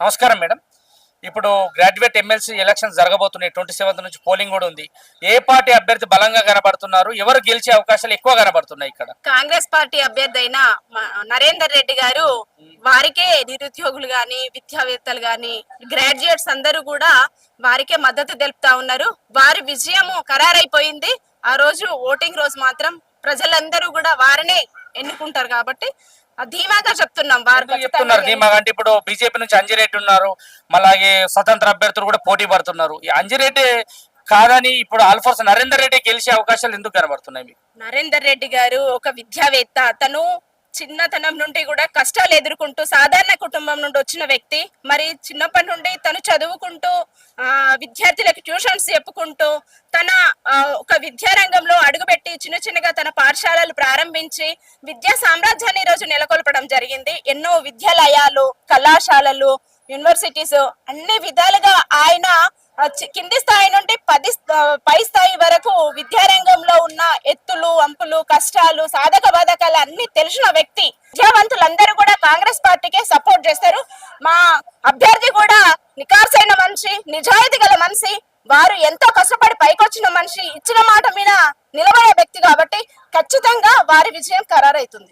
నమస్కారం మేడం. ఇప్పుడు graduate MLC election జరగబోతున్నాయి. ట్వంటీ సెవెంత్ నుంచి పోలింగ్ కూడా ఉంది. ఏ పార్టీ అభ్యర్థి బలంగా కనబడుతున్నారు? ఎవరు గెలిచే అవకాశాలు ఎక్కువ కనబడుతున్నాయి ఇక్కడ? కాంగ్రెస్ పార్టీ అభ్యర్థి అయిన నరేందర్ రెడ్డి గారు వారికే నిరుద్యోగులు గాని విద్యావేత్తలు గాని గ్రాడ్యుయేట్స్ అందరూ కూడా వారికే మద్దతు తెలుపుతా ఉన్నారు. వారి విజయము ఖరారైపోయింది. ఆ రోజు ఓటింగ్ రోజు మాత్రం ప్రజలందరూ కూడా వారినే ఎన్నుకుంటారు కాబట్టి ధీమాగా చెప్తున్నాం వారు చెప్తున్నారు ధీమాగా అంటే ఇప్పుడు బీజేపీ నుంచి అంజిరెడ్డి ఉన్నారు అలాగే స్వతంత్ర అభ్యర్థులు కూడా పోటీ పడుతున్నారు. ఈ అంజిరెడ్డి కాదని ఇప్పుడు ఆల్ఫోర్స్ నరేందర్ రెడ్డి గెలిచే అవకాశాలు ఎందుకు కనబడుతున్నాయి నరేందర్ రెడ్డి గారు ఒక విద్యావేత్త తను చిన్నతనం నుండి కూడా కష్టాలు ఎదుర్కొంటూ సాధారణ కుటుంబం నుండి వచ్చిన వ్యక్తి మరి చిన్నప్పటి నుండి తను చదువుకుంటూ ఆ, విద్యార్థులకు ట్యూషన్స్ చెప్పుకుంటూ తన ఒక విద్యారంగంలో అడుగుపెట్టి చిన్న చిన్నగా తన పాఠశాలలు ప్రారంభించి విద్యా సామ్రాజ్యాన్ని ఈరోజు రోజు నెలకొల్పడం జరిగింది. ఎన్నో విద్యాలయాలు కళాశాలలు యూనివర్సిటీస్ అన్ని విధాలుగా ఆయన కింది స్థాయి నుండి పది స్థ- పై స్థాయి వరకు విద్యారంగంలో ఉన్న ఎత్తులు అంపులు కష్టాలు సాధక బాధకాలు అన్ని తెలిసిన వ్యక్తి విద్యావంతులందరూ కూడా కాంగ్రెస్ పార్టీకే సపోర్ట్ చేస్తారు. మా అభ్యర్థి కూడా నికార్సైన మనిషి నిజాయితీ గల మనిషి వారు ఎంతో కష్టపడి పైకొచ్చిన మనిషి ఇచ్చిన మాట మీద నిలబడే వ్యక్తి కాబట్టి ఖచ్చితంగా వారి విజయం ఖరారైతుంది.